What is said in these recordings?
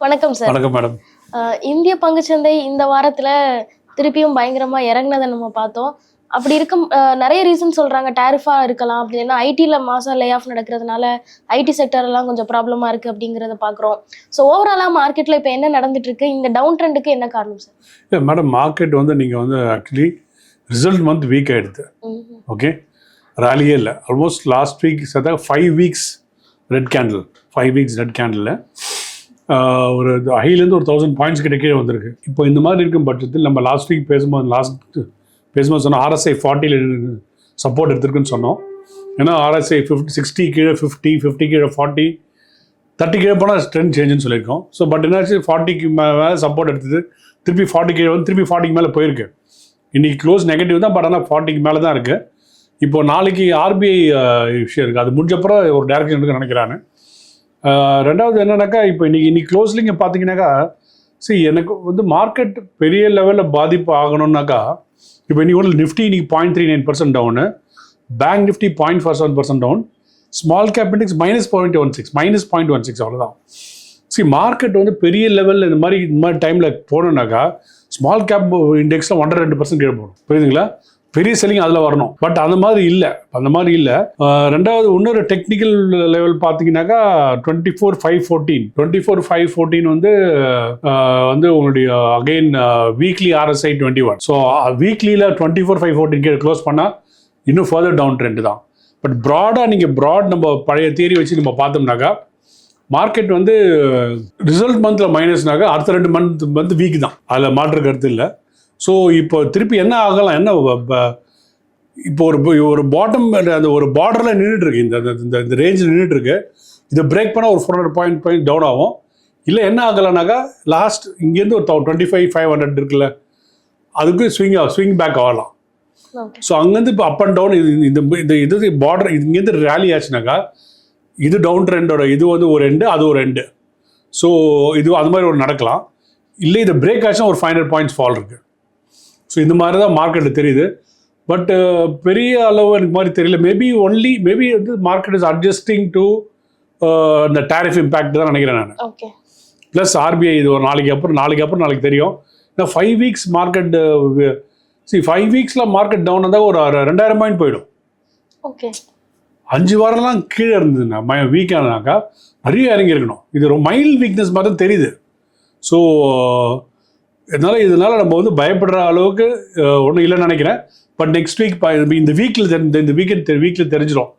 வணக்கம் சார் வணக்கம் மேடம் இந்திய பங்குச்சந்தை இந்த வாரத்துல திருப்பியும் பயங்கரமா இறங்குனதை நம்ம பார்த்தோம். அப்படி இருக்கும் நிறைய ரீசன் சொல்றாங்க. டேரிஃபா இருக்கலாம் அப்படின்னா ஐடில மாசம் லே ஆஃப் நடக்கிறதுனால ஐடி செக்டர் எல்லாம் கொஞ்சம் ப்ராப்ளமா இருக்கு அப்படிங்கறத பாக்குறோம் ஸோ ஓவராலா மார்க்கெட்ல இப்போ என்ன நடந்துட்டு இருக்கு இந்த டவுன் ட்ரெண்டுக்கு என்ன காரணம் சார் மேடம் மார்க்கெட் வந்து நீங்கள் வந்து ஆக்சுவலி ரிசல்ட் மந்த் வீக் ஆகிடுது ஓகே ராலியே இல்லை. ஆல்மோஸ்ட் லாஸ்ட் வீக் சேர்த்தா five weeks red candle five weeks red candle ஒரு ஹைலேருந்து ஒரு தௌசண்ட் பாயிண்ட்ஸ் கிட்ட கீழே வந்திருக்கு. இப்போ இந்த மாதிரி இருக்கும் பட்சத்தில் நம்ம லாஸ்ட் வீக் பேசும்போது லாஸ்ட் பேசும்போது சொன்னோம் ஆர்எஸ்ஐ ஃபார்ட்டியில் சப்போர்ட் எடுத்திருக்குன்னு சொன்னோம். ஏன்னா ஆர்எஸ்ஐ ஃபிஃப்டி சிக்ஸ்டி கீழே ஃபிஃப்டி ஃபிஃப்டி கீழே ஃபார்ட்டி தேர்ட்டி கீழே போனால் ட்ரெண்ட் சேஞ்சுன்னு சொல்லியிருக்கோம். ஸோ பட் என்னாச்சு? ஃபார்ட்டிக்கு மேலே சப்போர்ட் எடுத்தது. திருப்பி ஃபார்ட்டி கீழே வந்து திருப்பி ஃபார்ட்டிக்கு மேலே போயிருக்கு. இன்னைக்கு க்ளோஸ் நெகட்டிவ் தான் பட் ஆனால் ஃபார்ட்டிக்கு மேலே தான் இருக்குது இப்போ நாளைக்கு ஆர்பிஐ விஷயம் இருக்குது அது முடிஞ்சப்பறம் ஒரு டேரக்ஷன் இருக்குன்னு நினைக்கிறானு. ரெண்டாவது என்னன்னாக்கா இப்போ இன்னைக்கு இன்னைக்கு க்ளோஸ்லிங்க பார்த்தீங்கன்னாக்கா சரி எனக்கு வந்து மார்க்கெட் பெரிய லெவலில் பாதிப்பு ஆகணும்னாக்கா இப்போ இன்னைக்கு ஒன்று நிஃப்டி இன்னைக்கு point three nine percent down bank Nifty point four seven percent down small cap index minus point one six minus point one six அவ்வளோதான் சரி மார்க்கெட் வந்து பெரிய லெவலில் இந்த மாதிரி இந்த மாதிரி டைமில் போனோம்னாக்கா ஸ்மால் கேப் இண்டெக்ஸில் ஒன்றரை ரெண்டு பர்சன்ட் கீழே போகணும் புரியுதுங்களா? பெரிய செல்லிங் அதில் வரணும். பட் அந்த மாதிரி இல்லை. அந்த மாதிரி இல்லை. ரெண்டாவது இன்னொரு டெக்னிக்கல் லெவல் பார்த்தீங்கன்னாக்கா twenty four five fourteen twenty four five fourteen வந்து வந்து உங்களுடைய again weekly RSI twenty one so வீக்லியில் twenty four five fourteen கீழே க்ளோஸ் பண்ணால் இன்னும் ஃபர்தர் டவுன் ட்ரெண்ட் தான். பட் ப்ராடாக நீங்கள் ப்ராட் நம்ம பழைய தியரி வச்சு நம்ம பார்த்தோம்னாக்கா மார்க்கெட் வந்து ரிசல்ட் மந்தில் மைனஸ்னாக்கா அடுத்த ரெண்டு மந்த் வந்து வீக் தான். அதில் மாற்று கருத்து இல்லை. ஸோ இப்போ திருப்பி என்ன ஆகலாம்? என்ன இப்போ ஒரு ஒரு பாட்டம் அந்த ஒரு பார்டரில் நின்றுட்டு இருக்கு இந்த இந்த- இந்த ரேஞ்சில் நின்றுட்டு இருக்கு இதை பிரேக் பண்ணால் ஒரு four hundred point point down ஆகும். இல்லை என்ன ஆகலைனாக்கா லாஸ்ட் இங்கேருந்து ஒரு டுவெண்ட்டி ஃபைவ் ஃபைவ் ஹண்ட்ரட் இருக்குல்ல அதுக்கு ஸ்விங் ஸ்விங் பேக் ஆகலாம். ஸோ அங்கேருந்து இப்போ அப் அண்ட் டவுன் இது இந்த இந்த இது பார்டர் இங்கேருந்து ரேலி ஆச்சுனாக்கா இது டவுன் ட்ரெண்டோட இது வந்து ஒரு எண்டு அது ஒரு எண்டு ஸோ இது அது மாதிரி ஒரு நடக்கலாம். இல்லை இது பிரேக் ஆச்சுன்னா ஒரு ஃபைவ் ஹண்ட்ரட் பாயிண்ட்ஸ் ஃபால் இருக்கு. ஸோ இந்த மாதிரி தான் மார்க்கெட்டில் தெரியுது. பட் பெரிய அளவு எனக்கு மாதிரி தெரியல. மேபி ஒன்லி மேபி வந்து மார்க்கெட் இஸ் அட்ஜஸ்டிங் டு இந்த டேரிஃப் இம்பேக்ட் தான் நினைக்கிறேன் நான். ப்ளஸ் ஆர்பிஐ இது ஒரு நாளைக்கு அப்புறம் நாளைக்கு அப்புறம் நாளைக்கு தெரியும். இந்த five weeks market see five வீக்ஸில் மார்க்கெட் டவுன் இருந்தால் ஒரு ரெண்டாயிரம் பாயிண்ட் போயிடும். ஓகே அஞ்சு வாரம்லாம் கீழே இருந்ததுன்னா மை வீக்கானாக்கா நிறைய இறங்கி இருக்கணும் இது ரொம்ப மைல்ட் வீக்னஸ் மாதிரி தான் தெரியுது. ஸோ இதனால இதனால நம்ம வந்து பயப்படுற அளவுக்கு ஒன்றும் இல்லைன்னு நினைக்கிறேன். பட் நெக்ஸ்ட் வீக் இந்த வீக்கில் இந்த வீக்கெண்ட் வீக்கில் தெரிஞ்சிடும்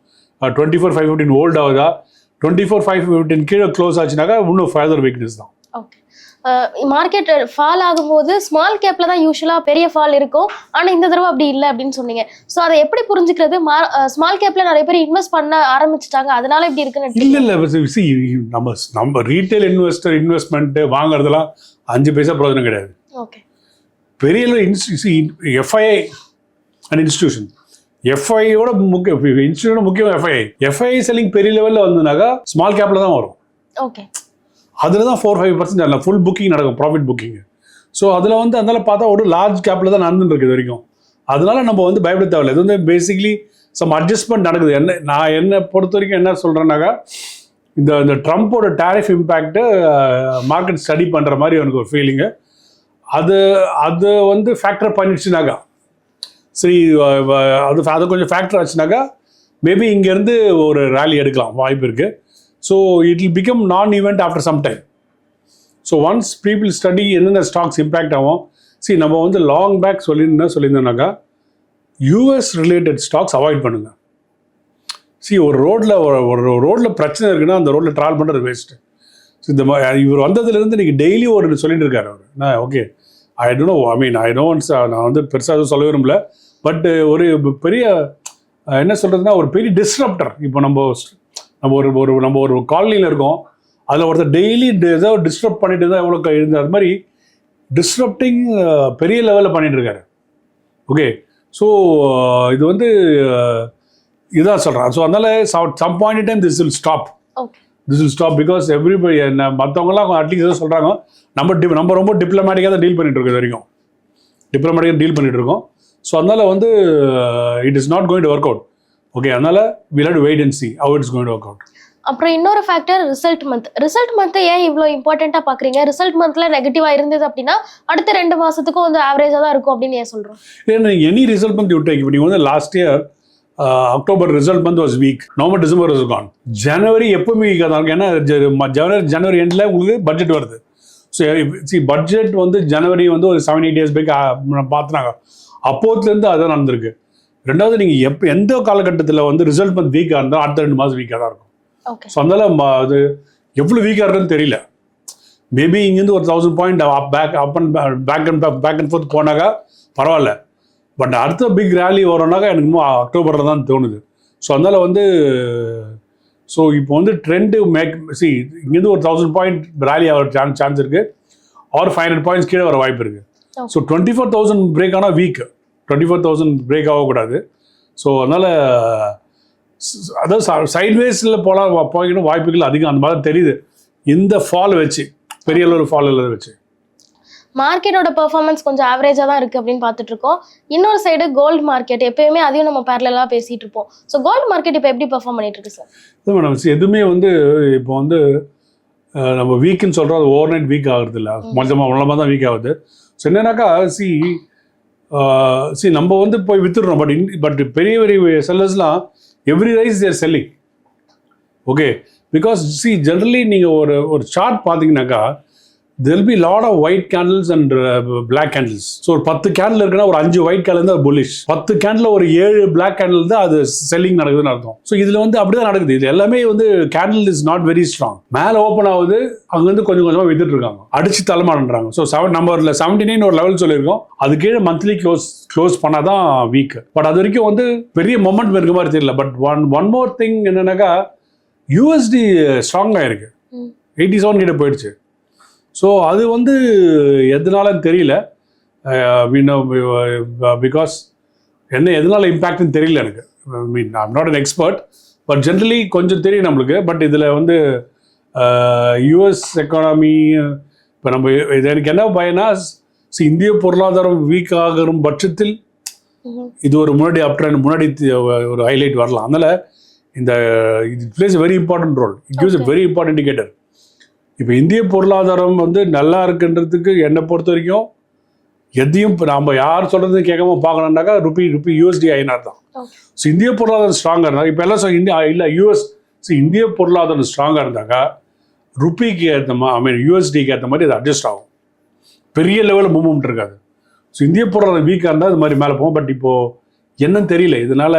twenty four five fifteen hold ஆகுதா? டுவெண்ட்டி ஃபோர் ஃபைவ் ஃபிஃப்டின் கீழே க்ளோஸ் ஆச்சுனாக்கா இன்னும் ஃபர்தர் வீக்னஸ் தான். ஓகே மார்க்கெட் ஃபால் ஆகும்போது ஸ்மால் கேப்ல தான் யூஸ்வலா பெரிய ஃபால் இருக்கும். ஆனா இந்த தடவை அப்படி இல்லை அப்படின்னு சொன்னீங்க. ஸோ அதை எப்படி புரிஞ்சுக்கிறது? ஸ்மால் கேப்ல நிறைய பேர் இன்வெஸ்ட் பண்ண ஆரம்பிச்சிட்டாங்க. அதனால இப்படி இருக்குன்னு இல்லை இல்லை. நம்ம நம்ம ரீட்டைல் இன்வெஸ்டர் இன்வெஸ்ட்மெண்ட்டு வாங்குறதெல்லாம் அஞ்சு பைசா பிரயோஜனம் கிடையாது. பெரிய எஃப்ஐஐ அண்ட் இன்ஸ்டிடியூஷன் எஃப்ஐயோட முக்கிய இன்ஸ்டியூட்டோட முக்கியம் எஃப்ஐஐ எஃப்ஐஐ செல்லிங் பெரிய லெவலில் வந்ததுனாக்கா ஸ்மால் கேப்பில் தான் வரும். ஓகே அதில் தான் four five percent full booking நடக்கும் ப்ராஃபிட் புக்கிங் ஸோ அதில் வந்து அதனால பார்த்தா ஒரு லார்ஜ் கேப்பில் தான் நடந்துட்டு இருக்கு இது வரைக்கும். அதனால நம்ம வந்து பயப்பட தேவையில்லை. இது வந்து பேசிக்லி சம் அட்ஜஸ்ட்மெண்ட் நடக்குது. என்ன நான் என்ன பொறுத்த வரைக்கும் என்ன சொல்கிறேன்னாக்கா இந்த இந்த ட்ரம்ப்போட டேரிஃப் இம்பேக்ட்டு மார்க்கெட் ஸ்டடி பண்ணுற மாதிரி எனக்கு ஒரு ஃபீலிங்கு அது அது வந்து ஃபேக்டர் பண்ணிடுச்சுனாக்கா சரி அது அது கொஞ்சம் ஃபேக்டர் ஆச்சுனாக்கா மேபி இங்கேருந்து ஒரு ரேலி எடுக்கலாம் வாய்ப்பு இருக்குது so it will become non event after some time so once people study என்னென்ன ஸ்டாக்ஸ் இம்பேக்ட் ஆகும் சரி நம்ம வந்து லாங் பேக் சொல்லியிருந்தா சொல்லியிருந்தோம்னாக்கா யூஎஸ் ரிலேட்டட் ஸ்டாக்ஸ் அவாய்ட் பண்ணுங்கள் சரி ஒரு ரோட்டில் ஒரு ஒரு ரோட்டில் பிரச்சனை இருக்குன்னா அந்த ரோட்டில் ட்ராவல் பண்ணுறது வேஸ்ட்டு ஸோ இந்த மாதிரி இவர் வந்ததுலேருந்து இன்றைக்கி டெய்லி ஒரு சொல்லிட்டு இருக்காரு அவர். நான் okay I don't know I mean I don't நான் வந்து பெருசாக எதுவும் சொல்ல விரும்பல. பட் ஒரு பெரிய என்ன சொல்கிறதுனா ஒரு பெரிய டிஸ்ரப்டர் இப்போ நம்ம நம்ம ஒரு ஒரு நம்ம ஒரு காலனியில் இருக்கோம். அதில் ஒருத்தர் டெய்லி ஏதோ டிஸ்டர்ப் பண்ணிட்டு தான் எவ்வளோ இருந்த அது மாதிரி டிஸ்ரப்டிங் பெரிய லெவலில் பண்ணிட்டு இருக்காரு. ஓகே ஸோ இது வந்து இதான் சொல்கிறேன் ஸோ அதனால some point time this will stop okay this will stop because everybody என்ன மற்றவங்களாம் அட்லீஸ்ட் ஏதோ சொல்கிறாங்க நம்ம டி நம்ம ரொம்ப டிப்ளமேட்டிக்காக தான் டீல் பண்ணிட்டு இருக்கோம் இது வரைக்கும். டிப்ளமேட்டிக்காக டீல் பண்ணிட்டு இருக்கோம். ஸோ அதனால வந்து it is not going to work out okay அதனால will have wait and see how it's going to work out அப்புறம் இன்னொரு factor result month result month ஏன் இவ்வளோ இம்பார்ட்டண்ட்டாக பார்க்குறீங்க ரிசல்ட் மந்த்ல நெகட்டிவாக இருந்தது அப்படின்னா அடுத்த ரெண்டு மாசத்துக்கும் வந்து ஆவரேஜாக தான் இருக்கும் அப்படின்னு ஏன் சொல்றோம்? ஏன்னா any result month you take இப்போ நீங்கள் வந்து last year October result month was weak November December was gone January எப்பவுமே வீக்காக தான் ஏன்னா ஜனவரி ஜனவரி எண்டில் உங்களுக்கு பட்ஜெட் வருது. ஸோ சி பட்ஜெட் வந்து ஜனவரி வந்து ஒரு செவன் எயிட் இயர்ஸ் பேக் பார்த்துனாங்க அப்போத்துலேருந்து அதான் நடந்திருக்கு. ரெண்டாவது நீங்கள் எப்போ எந்த காலகட்டத்தில் வந்து ரிசல்ட் மந்த் வீக்காக இருந்தால் அடுத்த ரெண்டு மாதம் வீக்காக தான் இருக்கும். ஸோ அதனால அது எவ்வளோ வீக்காக இருக்குன்னு தெரியல. மேபி இங்கேருந்து ஒரு thousand point back up and back and back and forth போனாக்கா பரவாயில்ல. பட் அடுத்த பிக் ரேலி வரும்னாக்கா எனக்கு இன்னும் அக்டோபரில் தான் தோணுது. ஸோ அதனால வந்து ஸோ இப்போ வந்து ட்ரெண்டு மேக் சி இங்கேருந்து ஒரு தௌசண்ட் பாயிண்ட் ரேலி ஆகிற சான்ஸ் சான்ஸ் இருக்குது ஆர் ஃபைவ் ஹண்ட்ரட் பாயிண்ட்ஸ் கீழே வர வாய்ப்பு இருக்குது. So twenty four thousand break ஆனால் week twenty four thousand break ஆகக்கூடாது. ஸோ அதனால் அதாவது சைட்வேஸில் போகலாம் போய்க்கணும் வாய்ப்புகள் அதிகம். அந்த மாதிரி தெரியுது. இந்த ஃபால் வச்சு பெரிய அளவு ஃபால் இல்லாத வச்சு. மார்க்கெட்டோட பெர்ஃபார்மன்ஸ் கொஞ்சம் ஆவரேஜாக தான் இருக்குது அப்படின்னு பார்த்துட்டு இருக்கோம் இன்னொரு சைடு கோல்டு மார்க்கெட் எப்பயுமே அதையும் நம்ம பேரலாக பேசிட்டு இருப்போம். ஸோ கோல்டு மார்க்கெட் இப்போ எப்படி பெர்ஃபார்ம் பண்ணிட்டு இருக்கு சார் இது மேடம் எதுவுமே வந்து இப்போ வந்து நம்ம வீக்குன்னு சொல்கிறோம் அது ஓவர் நைட் வீக் ஆகுறது இல்லை. மொத்தமாக உள்ளமாக தான் வீக் ஆகுது. ஸோ என்னன்னாக்கா சி சி நம்ம வந்து போய் வித்துடுறோம் பட் பட் பெரிய பெரிய செல்லர்ஸ்லாம் every rise their selling okay because see generally நீங்கள் ஒரு ஒரு சார்ட் பார்த்தீங்கன்னாக்கா there'll be lot of white candles and black candles so ஒரு பத்து கேண்டில் இருக்குன்னா ஒரு அஞ்சு ஒயிட் கேண்டில் தான் புல்லிஷ் பத்து கேண்டில் ஒரு ஏழு பிளாக் கேண்டில் தான் அது செல்லிங் நடக்குதுன்னு அர்த்தம். ஸோ இதில் வந்து அப்படிதான் நடக்குது. இது எல்லாமே வந்து candle is not very strong மேலே ஓப்பன் ஆகுது அங்கேருந்து கொஞ்சம் கொஞ்சமாக வித்துட்டு இருக்காங்க. அடிச்சு தலைமாடுன்றாங்க ஸோ செவன் நம்பரில் செவன்டி நைன் ஒரு லெவல் சொல்லியிருக்கோம். அது கீழே மந்த்லி க்ளோஸ் க்ளோஸ் பண்ணால் தான் வீக் பட் அது வரைக்கும் வந்து பெரிய மொமெண்ட் இருக்க மாதிரி தெரியல. But one one more thing என்னன்னாக்கா யூஎஸ்டி ஸ்ட்ராங்காக இருக்கு ம். எயிட்டி செவன் கிட்ட போயிடுச்சு. ஸோ அது வந்து எதனாலன்னு தெரியல. பிகாஸ் என்ன எதனால இம்பேக்ட்னு தெரியல எனக்கு. Mean I'm not an expert but generally கொஞ்சம் தெரியும் நம்மளுக்கு. பட் இதில் வந்து யூஎஸ் எக்கானமி இப்போ நம்ம இது எனக்கு என்ன பயனா இந்திய பொருளாதாரம் வீக் ஆகிற பட்சத்தில் இது ஒரு முன்னாடி அப்ட்ரெண்ட் முன்னாடி ஒரு ஹைலைட் வரலாம். அதனால இந்த இது plays very important role it gives. Very important indicator இப்போ இந்திய பொருளாதாரம் வந்து நல்லா இருக்குன்றதுக்கு என்னை பொறுத்த வரைக்கும் எதையும் இப்போ நம்ம யார் சொல்றது கேட்காம பார்க்கணுன்னாக்கா ருபி ருபி யூஎஸ்டி ஐநார் தான். ஸோ இந்திய பொருளாதாரம் ஸ்ட்ராங்காக இருந்தால் இப்போ எல்லாம் இந்தியா இல்லை யூஎஸ் ஸோ இந்திய பொருளாதாரம் ஸ்ட்ராங்காக இருந்தாக்கா ருபிக்கு ஏற்ற மாதிரி ஐ மீன் யூஎஸ்டிக்கு ஏற்ற மாதிரி அது அட்ஜஸ்ட் ஆகும். பெரிய லெவலில் மூவ்மெண்ட் இருக்காது. ஸோ இந்திய பொருளாதாரம் வீக்காக இருந்தால் அது மாதிரி மேலே போகும். பட் இப்போது என்னன்னு தெரியல. இதனால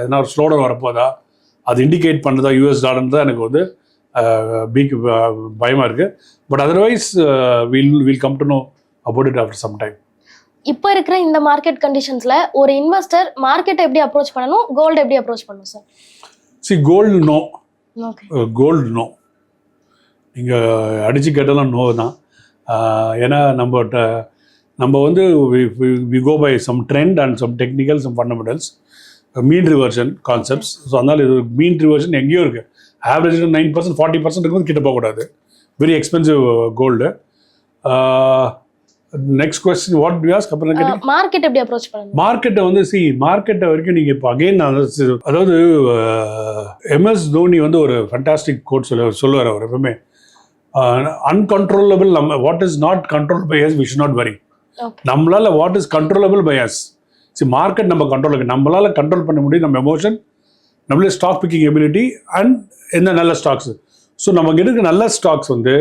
எதனா ஒரு ஸ்லோடன் வரப்போதா அது இண்டிகேட் பண்ணுறதா யூஎஸ் டாலர் தான் எனக்கு வந்து பீக் பயமாக இருக்குது but otherwise will will come to know about it after some time இப்போ இருக்கிற இந்த மார்க்கெட் கண்டிஷன்ஸ்ல ஒரு இன்வெஸ்டர் மார்க்கெட்டை எப்படி அப்ரோச் பண்ணணும்? கோல்டு எப்படி அப்ரோச் பண்ணணும் sir see gold no gold no நீங்கள் அடித்து கேட்டாலும் நோ தான். ஏன்னா நம்ம நம்ம வந்து we go by some trend and some technical some fundamentals mean reversion concepts so அதனால் இது மீன் ரிவர்ஷன் எங்கேயோ இருக்குது average nine percent forty percent இருக்கும்போது கிட்ட போகக்கூடாது. Very expensive gold next question what use அப்புறம் கேட்டீங்க? மார்க்கெட் எப்படி அப்ரோச் பண்ணணும் மார்க்கெட்டை வந்து சி மார்க்கெட்டை வரைக்கும் நீங்கள் இப்போ அகைன் அதாவது எம்எஸ் தோனி வந்து ஒரு ஃபண்டாஸ்டிக் கோட் சொல்ல சொல்லுவார் அவர் எப்பவுமே. அன்கண்ட்ரோலபிள் நம்ம what is not control by us we should not worry நம்மளால what is controllable by us see market நம்ம கண்ட்ரோல் இருக்கு நம்மளால கண்ட்ரோல் பண்ண முடியும் நம்ம எமோஷன் நம்மளே ஸ்டாக் பிக்கிங் எபிலிட்டி அண்ட் என்ன நல்ல ஸ்டாக்ஸ் ஸோ நமக்கு இருக்க நல்ல ஸ்டாக்ஸ் வந்து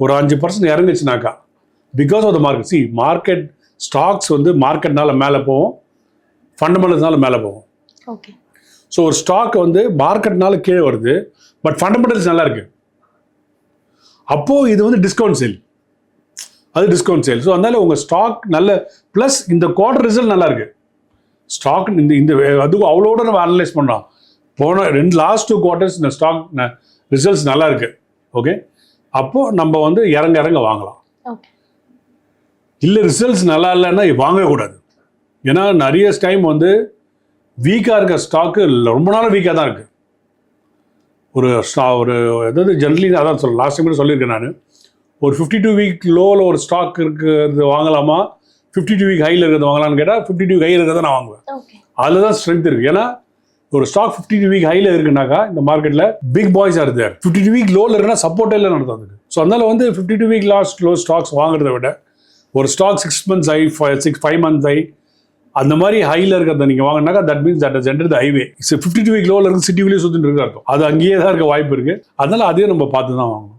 ஒரு அஞ்சு percent இறங்குச்சுனாக்கா because of the market see market stocks வந்து மார்க்கெட்னால மேலே போகும் ஃபண்டமெண்டல்ஸ்னால மேலே போகும். ஓகே ஸோ ஒரு ஸ்டாக் வந்து மார்க்கெட்னால கீழே வருது பட் ஃபண்டமெண்டல்ஸ் நல்லா இருக்கு. அப்போது இது வந்து டிஸ்கவுண்ட் சேல் அது டிஸ்கவுண்ட் சேல் ஸோ அதனால உங்கள் ஸ்டாக் நல்ல ப்ளஸ் இந்த குவார்டர் ரிசல்ட் நல்லா இருக்கு. ஸ்டாக் இந்த இந்த அதுவும் அவ்வளோட நம்ம அனலைஸ் பண்ணோம் போன ரெண்டு லாஸ்ட் டூ குவார்ட்டர்ஸ் இந்த ஸ்டாக் ரிசல்ட்ஸ் நல்லா இருக்கு. ஓகே அப்போது நம்ம வந்து இறங்க இறங்க வாங்கலாம். இல்லை ரிசல்ட்ஸ் நல்லா இல்லைன்னா வாங்கக்கூடாது ஏன்னா நிறைய டைம் வந்து வீக்காக இருக்க ஸ்டாக்கு ரொம்ப நாள் வீக்காக தான் இருக்குது ஒரு ஸ்டா ஒரு அதாவது ஜென்ரலி அதான் சொல்ல லாஸ்ட் டைம் சொல்லியிருக்கேன் நான். ஒரு ஃபிஃப்டி டூ வீக் லோவில் ஒரு ஸ்டாக் இருக்கிறது வாங்கலாமா? ஃபிஃப்டி டூ வீக் ஹையில் இருக்கிறது வாங்கலாம்னு கேட்டால் ஃபிஃப்டி டூ ஹை இருக்கிறத நான் வாங்குவேன். அதில் தான் ஸ்ட்ரென்த் இருக்குது ஏன்னா ஒரு ஸ்டாக் ஃபிஃப்டி டூ வீக் ஹைல இருக்குனாக்கா இந்த மார்க்கெட்ல big boys are there fifty two week லோல இருக்குன்னா சப்போர்ட் இல்லை நடந்தது ஸோ அதனால வந்து fifty two week last low stocks வாங்குறத விட ஒரு stock six months high six five months ஐ அந்த மாதிரி ஹைல இருக்கிறத நீங்க வாங்கினாக்கா that means that enter the highway fifty two week லோல இருக்கு சிட்டிக்குள்ளேயே சுத்திட்டு இருக்கு அர்த்தம். அது அங்கேயே தான் இருக்க வாய்ப்பு இருக்கு. அதனால அதையும் நம்ம பார்த்து தான் வாங்கணும்.